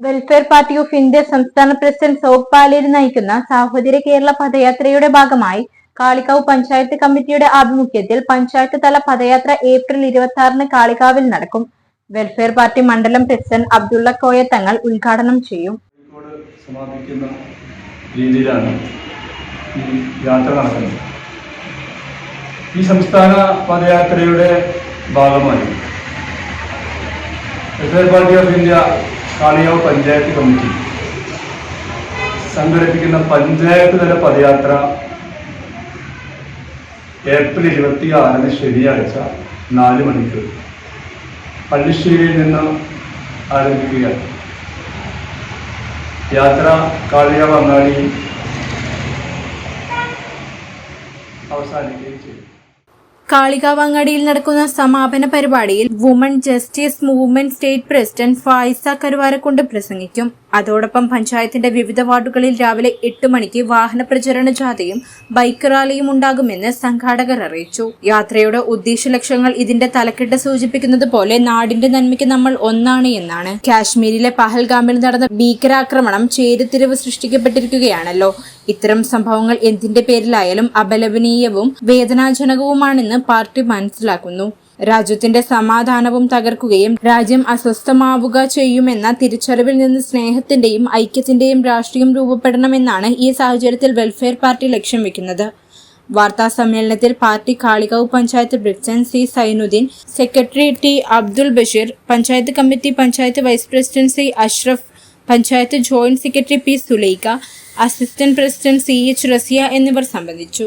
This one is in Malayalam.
Welfare party of India സംസ്ഥാന പ്രസിഡന്റ് സോപ് പാലേരി നയിക്കുന്ന സാഹോദര്യ കേരള പദയാത്രയുടെ ഭാഗമായി കാളികാവ് പഞ്ചായത്ത് കമ്മിറ്റിയുടെ ആഭിമുഖ്യത്തിൽ പഞ്ചായത്ത് തല പദയാത്ര ഏപ്രിൽ ഇരുപത്തി ആറിന് കാളികാവിൽ നടക്കും. വെൽഫെയർ പാർട്ടി മണ്ഡലം പ്രസിഡന്റ് അബ്ദുള്ള കോയ തങ്ങൾ ഉദ്ഘാടനം ചെയ്യും. സമാപിക്കുന്ന രീതിയിലാണ് ഈ യാത്ര നടക്കുന്നത്. ഈ സംസ്ഥാന പദയാത്രയുടെ ഭാഗമായി welfare party of India Kaliyavu panchayat committee. സംഘടിപ്പിക്കുന്ന പഞ്ചായത്ത് തല പദയാത്ര ഏപ്രിൽ ഇരുപത്തി ആറിന് ശനിയാഴ്ച നാല് മണിക്ക് പള്ളിശ്ശേരിയിൽ നിന്ന് ആരംഭിക്കുകയാണ്. യാത്ര കാളിയാവ് അങ്ങാടി അവസാനിക്കുകയും ചെയ്തു കാളികാവങ്ങാടിയിൽ നടക്കുന്ന സമാപന പരിപാടിയിൽ woman justice movement state president Faiza Karuvarakundu പ്രസംഗിക്കും അതോടൊപ്പം പഞ്ചായത്തിന്റെ വിവിധ വാർഡുകളിൽ രാവിലെ എട്ട് മണിക്ക് വാഹന പ്രചരണ ജാഥയും ബൈക്ക് റാലിയും ഉണ്ടാകുമെന്ന് സംഘാടകർ അറിയിച്ചു. യാത്രയുടെ ഉദ്ദേശ ലക്ഷ്യങ്ങൾ ഇതിന്റെ തലക്കെട്ട് സൂചിപ്പിക്കുന്നത് പോലെ നാടിന്റെ നന്മയ്ക്ക് നമ്മൾ ഒന്നാണ് എന്നാണ്. കാശ്മീരിലെ പഹൽഗാമിൽ നടന്ന ഭീകരാക്രമണം ചേരുത്തിരിവ് സൃഷ്ടിക്കപ്പെട്ടിരിക്കുകയാണല്ലോ. ഇത്തരം സംഭവങ്ങൾ എന്തിന്റെ പേരിലായാലും അപലപനീയവും വേദനാജനകവുമാണെന്ന് പാർട്ടി മനസ്സിലാക്കുന്നു. രാജ്യത്തിന്റെ സമാധാനവും തകർക്കുകയും രാജ്യം അസ്വസ്ഥമാവുക ചെയ്യുമെന്ന തിരിച്ചറിവിൽ നിന്ന് സ്നേഹത്തിന്റെയും ഐക്യത്തിന്റെയും രാഷ്ട്രീയം രൂപപ്പെടണമെന്നാണ് ഈ സാഹചര്യത്തിൽ വെൽഫെയർ പാർട്ടി ലക്ഷ്യം വെക്കുന്നത്. വാർത്താ സമ്മേളനത്തിൽ party Kalikavu panchayat president C Sainudheen secretary T Abdul Basheer panchayat committee panchayat vice president C Ashraf panchayat joint secretary P Sulaikha assistant president C H Raziya എന്നിവർ സംബന്ധിച്ചു.